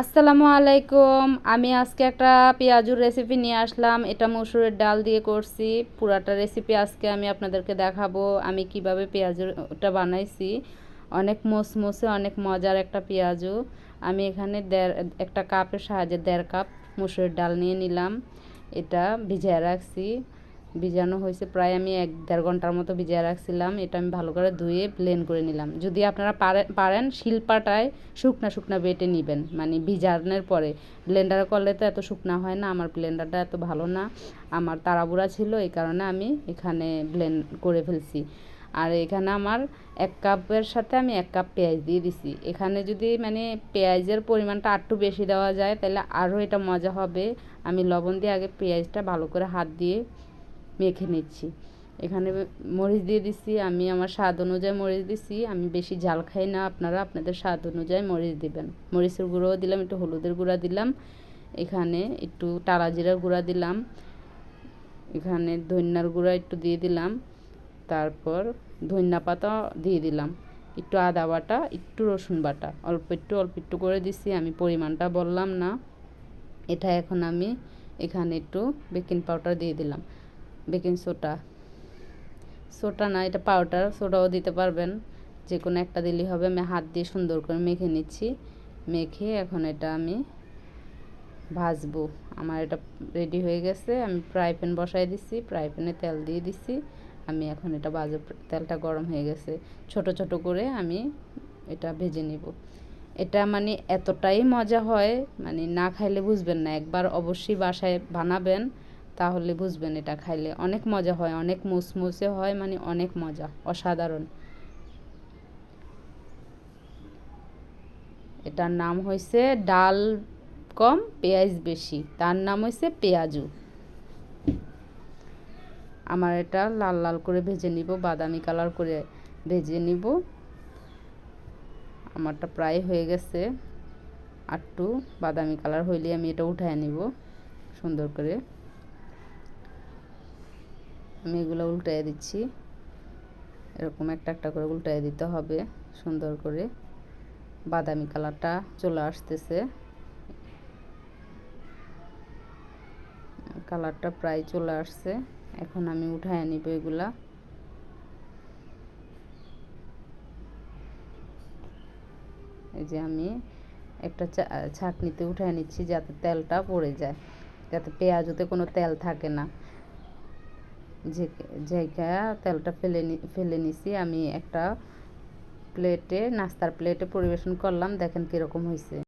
আসসালামু আলাইকুম। আমি আজকে একটা পেঁয়াজুর রেসিপি নিয়ে আসলাম। এটা মসুরের ডাল দিয়ে করছি। পুরাটা রেসিপি আজকে আমি আপনাদেরকে দেখাবো। আমি কীভাবে পেঁয়াজুটা বানাইছি। অনেক মোসমোসে অনেক মজার একটা পেঁয়াজু। আমি এখানে দেড়, একটা কাপের সাহায্যে দেড় কাপ মসুরের ডাল নিয়ে নিলাম। এটা ভিজিয়ে রাখছি। ভিজানো হয়েছে, প্রায় আমি এক দেড় ঘণ্টার মতো ভিজিয়ে রাখছিলাম, এটা আমি ভালো করে ধুয়ে ব্লেন্ড করে নিলাম। যদি আপনারা পারেন, শিল্পাটায় শুকনা শুকনা বেটে নেবেন মানে ভিজানোর পরে। ব্লেন্ডার করলে তো এত শুকনা হয় না, আমার ব্লেন্ডারটা এত ভালো না, আমার তাড়াবুড়া ছিল, এই কারণে আমি এখানে ব্লেন্ড করে ফেলছি। আর এখানে আমার এক কাপের সাথে আমি এক কাপ পেঁয়াজ দিয়ে দিছি। এখানে যদি মানে পেঁয়াজের পরিমাণটা আরটু বেশি দেওয়া যায়, তাহলে আরও এটা মজা হবে। আমি লবণ দিয়ে আগে পেঁয়াজটা ভালো করে হাত দিয়ে মেখে নিচ্ছি। এখানে মরিচ দিয়ে দিচ্ছি, আমি আমার স্বাদ অনুযায়ী মরিচ দিচ্ছি। আমি বেশি ঝাল খাই না, আপনারা আপনাদের স্বাদ অনুযায়ী মরিচ দিবেন। মরিচের গুঁড়োও দিলাম, একটু হলুদের গুঁড়া দিলাম। এখানে একটু টালা জিরার গুঁড়া দিলাম। এখানে ধন্যার গুঁড়া একটু দিয়ে দিলাম। তারপর ধন্যা পাতা দিয়ে দিলাম। একটু আদা বাটা, একটু রসুন বাটা। অল্প একটু অল্প একটু করে দিছি, আমি পরিমাণটা বললাম না। এটা এখন আমি এখানে একটু বেকিং পাউডার দিয়ে দিলাম। Baking soda. সোডা না, এটা পাউডার সোডাও দিতে পারবেন। যে কোনো একটা দিলেই হবে। আমি হাত দিয়ে সুন্দর করে মেখে নিচ্ছি। মেখে এখন এটা আমি ভাজবো। আমার এটা রেডি হয়ে গেছে। আমি ফ্রাই প্যান বসাই দিচ্ছি ফ্রাই প্যানে তেল দিয়ে দিচ্ছি আমি এখন এটা বাজে তেলটা গরম হয়ে গেছে। ছোট ছোট করে আমি এটা ভেজে নিব। এটা মানে এতটাই মজা হয় মানে না খাইলে বুঝবেন না। একবার অবশ্যই বাসায় বানাবেন। তাহলে বুঝবেন এটা খাইলে। অনেক মজা হয়, অনেক মুসমুসে হয় মানে অনেক মজা, অসাধারণ। এটার নাম হয়েছে ডাল কম, পেঁয়াজ বেশি। তার নাম হয়েছে পেঁয়াজু। আমার এটা লাল লাল করে ভেজে নিব, বাদামি কালার করে ভেজে নিব। আমারটা প্রায় হয়ে গেছে। আটটু বাদামি কালার হইলে আমি এটা উঠায় নিব, সুন্দর করে। আমি এগুলো উল্টাই দিচ্ছি। এরকম একটা একটা করে উল্টাই দিতে হবে, সুন্দর করে। বাদামি কালারটা চলে আসতেছে। কালারটা প্রায় চলে আসছে। এখন আমি উঠায় নিব এগুলা। এই যে আমি একটা ছাকনিতে উঠায় নিচ্ছি যাতে তেলটা পড়ে যায়। যাতে পেঁয়াজতে কোনো তেল থাকে না। ঝেঁকা তেলটা ফেলে ফেলে নিছি। আমি একটা প্লেটে নাস্তার প্লেটে পরিবেশন করলাম। দেখেন কীরকম হয়েছে